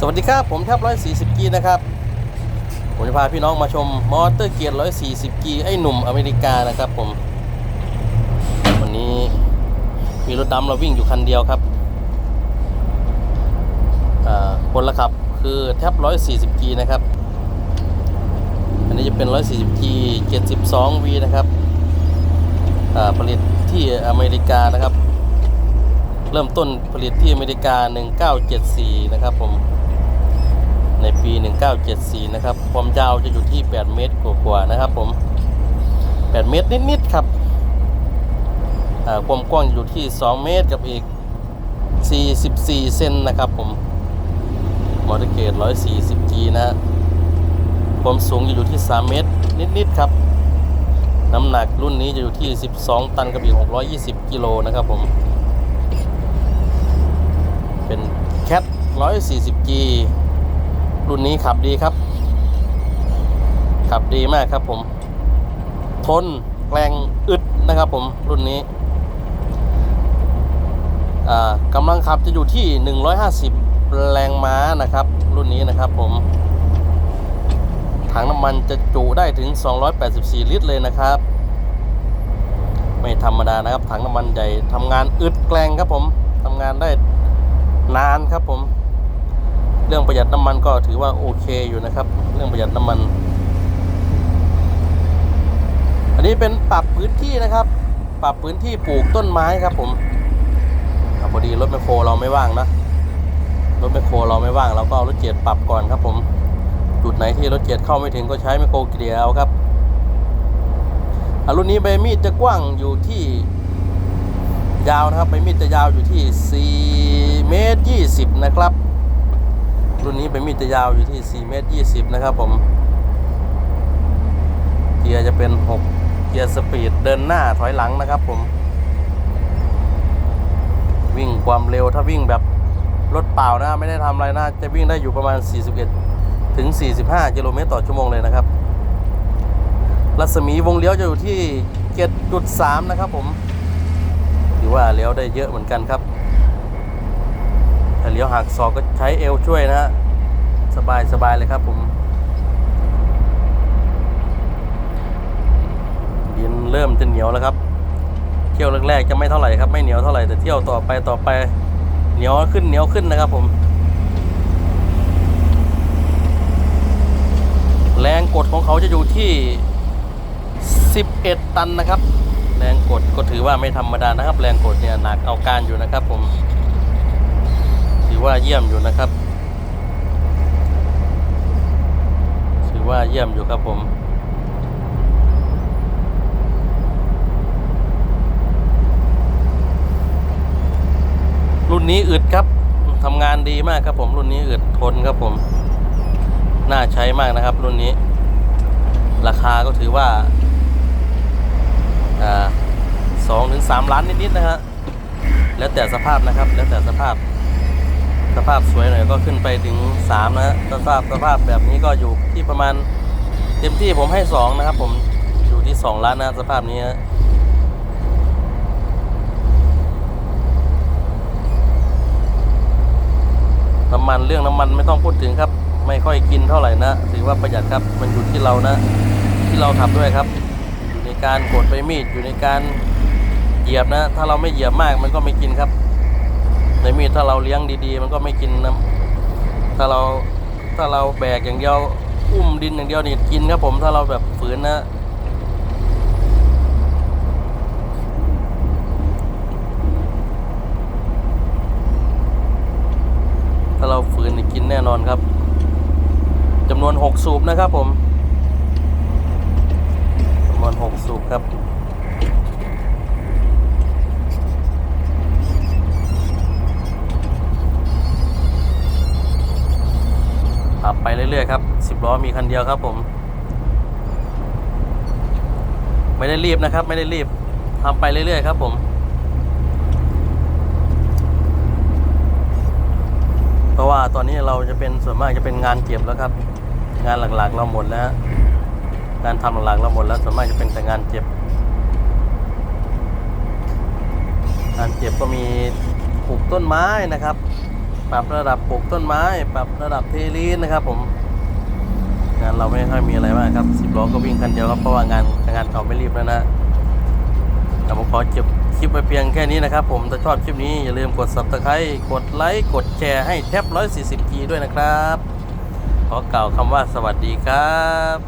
สวัสดีครับ ผมแทบ140กีนะครับ ผมจะพาพี่น้องมาชมมอเตอร์เกียร์140กีไอ้หนุ่มอเมริกานะครับผม วันนี้มีรถดำเราวิ่งอยู่คันเดียวครับคนละขับคือแทบ140กีนะครับ อันนี้จะเป็น140กี72 V นะครับผลิตที่อเมริกานะครับ เริ่มต้นผลิตที่อเมริกา 1974 นะครับผม ในปี 1974 นะครับ ความยาวจะอยู่ที่ 8 เมตรกว่าๆนะครับผม 8 เมตรนิดๆครับความกว้างอยู่ที่ 2 เมตรกับอีก 44 เซนนะครับผม มอเตอร์เกต 140G นะฮะความสูงจะอยู่ที่ 3 เมตรนิดๆครับ น้ำหนักรุ่นนี้จะอยู่ที่ 12 ตันกับอีก 620 กิโลนะครับผม เป็นแคท 140G รุ่นนี้ขับดีครับ ขับดีมากครับผม ทนแรงอึดนะครับผมรุ่นนี้อ่ากำลังขับจะอยู่ที่ 150 แรงม้านะครับ รุ่นนี้นะครับผม ถังน้ำมันจะจุได้ถึง 284 ลิตรเลยนะครับ ไม่ธรรมดานะครับ ถังน้ำมันใหญ่ทำงานอึดแกลงครับผมทำงานได้นานครับผม เรื่องประหยัดน้ำมันก็ถือว่าโอเคอยู่นะครับ เรื่องประหยัดน้ำมัน อันนี้เป็นปรับพื้นที่นะครับ ปรับพื้นที่ปลูกต้นไม้ครับ ผมอะพอดีรถแมคโครเราไม่ว่างนะรถแมคโครเราไม่ว่างเราก็เอารถเจ็ดปรับก่อนครับ ผมจุดไหนที่รถเจ็ดเข้าไม่ถึงก็ใช้แมคโครเกลี่ยเอาครับรุ่นนี้ใบมีดจะกว้างอยู่ที่ยาวนะครับใบมีดจะยาวอยู่ที่4เมตร20 นะครับ รุ่นนี้ใบมีดยาวอยู่ที่ 4 เมตร 20 นะครับผม เกียร์จะเป็น 6 เกียร์สปีดเดินหน้าถอยหลังนะครับผม วิ่งความเร็วถ้าวิ่งแบบรถเปล่านะไม่ได้ทำอะไรนะ จะวิ่งได้อยู่ประมาณ 41 ถึง 45 กิโลเมตรต่อชั่วโมงเลยนะครับ รัศมีวงเลี้ยวจะอยู่ที่ 7.3 นะครับผม ถือว่าเลี้ยวได้เยอะเหมือนกันครับ เลี้ยวหักศอกก็ใช้เอวช่วยนะฮะสบายสบายเลยครับผมดินเริ่มจะเหนียวแล้วครับ เที่ยวแรกๆจะไม่เท่าไหร่ครับไม่เหนียวเท่าไหร่แต่เที่ยวต่อไปต่อไปเหนียวขึ้นเหนียวขึ้นนะครับผม แรงกดของเขาจะอยู่ที่ 11 ตันนะครับ แรงกดก็ถือว่าไม่ธรรมดานะครับ แรงกดเนี่ยหนักเอาการอยู่นะครับผม ถือว่าเยี่ยมอยู่นะครับ ถือว่าเยี่ยมอยู่ครับผม รุ่นนี้อึดครับทำงานดีมากครับผม รุ่นนี้อึดทนครับผม น่าใช้มากนะครับ รุ่นนี้ ราคาก็ถือว่าสองถึงสามล้านนิดๆนะฮะแล้วแต่สภาพนะครับ แล้วแต่สภาพ สภาพสวยหน่อยก็ขึ้นไปถึงสามนะฮะสภาพสภาพแบบนี้ก็อยู่ที่ประมาณเต็มที่ผมให้สองนะครับ ผมอยู่ที่สองล้านนะสภาพนี้ฮะน้ำมันเรื่องน้ำมันไม่ต้องพูดถึงครับ ไม่ค่อยกินเท่าไหร่นะถือว่าประหยัดครับมันอยู่ที่เรานะ ที่เราทำด้วยครับ อยู่ในการกดใบมีดอยู่ในการเหยียบนะ ถ้าเราไม่เหยียบมากมันก็ไม่กินครับ ใบมีดถ้าเราเลี้ยงดีๆ มันก็ไม่กินนะถ้าเราถ้าเราแบกอย่างเดียวอุ้มดินอย่างเดียวนี่กินครับผมถ้าเราแบบฝืนนะถ้าเราฝืนนี่กินแน่นอนครับจำนวน 6 สูบนะครับผมจำนวน 6 สูบครับ ขับไปเรื่อยๆครับ10ล้อมีคันเดียวครับผม ไม่ได้รีบนะครับ ไม่ได้รีบทำไปเรื่อยๆครับผมเพราะว่าตอนนี้เราจะเป็นส่วนมากจะเป็นงานเก็บแล้วครับ งานหลักๆเราหมดแล้วงานทำหลักๆเราหมดแล้วส่วนมากจะเป็นแต่งานเก็บงานเก็บก็มีปลูกต้นไม้นะครับ ปรับระดับปลูกต้นไม้ ปรับระดับเทลีนนะครับ ผมงานเราไม่ค่อยมีอะไรมากครับสิบล้อก็วิ่งคันเดียวครับเพราะว่างานงานเขาไม่รีบแล้วนะแต่ผมขอจบคลิปไปเพียงแค่นี้นะครับ ผมถ้าชอบคลิปนี้อย่าลืมกด subscribe กดไลค์กดแชร์ให้แท็บ140 g ด้วยนะครับ ขอกล่าวคำว่าสวัสดีครับ